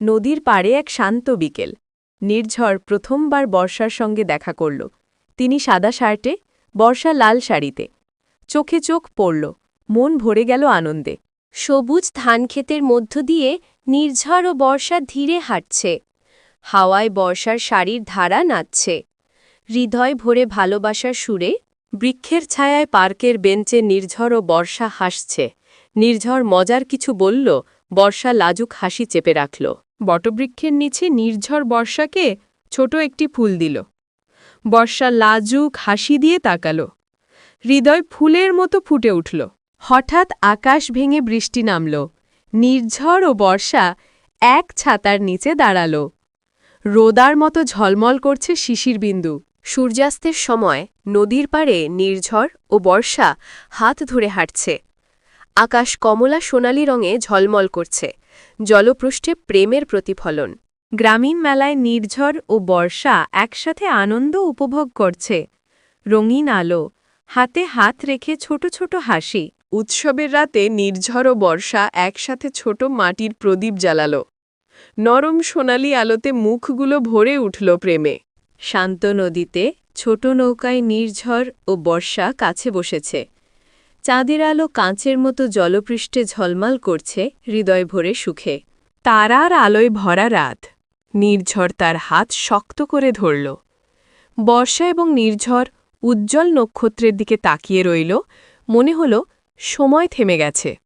নদীর পাড়ে এক শান্ত বিকেল। নির্ঝর প্রথমবার বর্ষার সঙ্গে দেখা করল। তিনি সাদা শার্টে, বর্ষা লাল শাড়িতে। চোখে চোখ পড়ল। মন ভরে গেল আনন্দে। সবুজ ধানক্ষেতের মধ্য দিয়ে নির্ঝর ও বর্ষা ধীরে হাঁটছে। হাওয়ায় বর্ষার শাড়ির ধারা নাচছে। হৃদয় ভরে ভালোবাসার সুরে বৃক্ষের ছায়ায় পার্কের বেঞ্চে নির্ঝর ও বর্ষা হাসছে। নির্ঝর মজার কিছু বলল, বর্ষা লাজুক হাসি চেপে রাখল। বটবৃক্ষের নিচে নির্ঝর বর্ষাকে ছোট একটি ফুল দিল। বর্ষা লাজুক হাসি দিয়ে তাকালো। হৃদয় ফুলের মতো ফুটে উঠল। হঠাৎ আকাশ ভেঙে বৃষ্টি নামল। নির্ঝর ও বর্ষা এক ছাতার নিচে দাঁড়াল। রোদার মতো ঝলমল করছে শিশির বিন্দু সূর্যাস্তের সময় নদীর পাড়ে নির্ঝর ও বর্ষা হাত ধরে হাঁটছে। আকাশ কমলা সোনালি রঙে ঝলমল করছে। জলপৃষ্ঠে প্রেমের প্রতিফলন। গ্রামীণ মেলায় নির্ঝর ও বর্ষা একসাথে আনন্দ উপভোগ করছে। রঙিন আলো। হাতে হাত রেখে ছোট ছোট হাসি। উৎসবের রাতে নির্ঝর ও বর্ষা একসাথে ছোট মাটির প্রদীপ জ্বালালো। নরম সোনালি আলোতে মুখগুলো ভরে উঠল প্রেমে। শান্ত নদীতে ছোট নৌকায় নির্ঝর ও বর্ষা কাছে বসেছে। চাঁদের আলো কাঁচের মতো জলপৃষ্ঠে ঝলমাল করছে হৃদয় ভরে সুখে। তারার আলোয় ভরা রাত। নির্ঝর তার হাত শক্ত করে ধরল। বর্ষা এবং নির্ঝর উজ্জ্বল নক্ষত্রের দিকে তাকিয়ে রইল। মনে হল, সময় থেমে গেছে।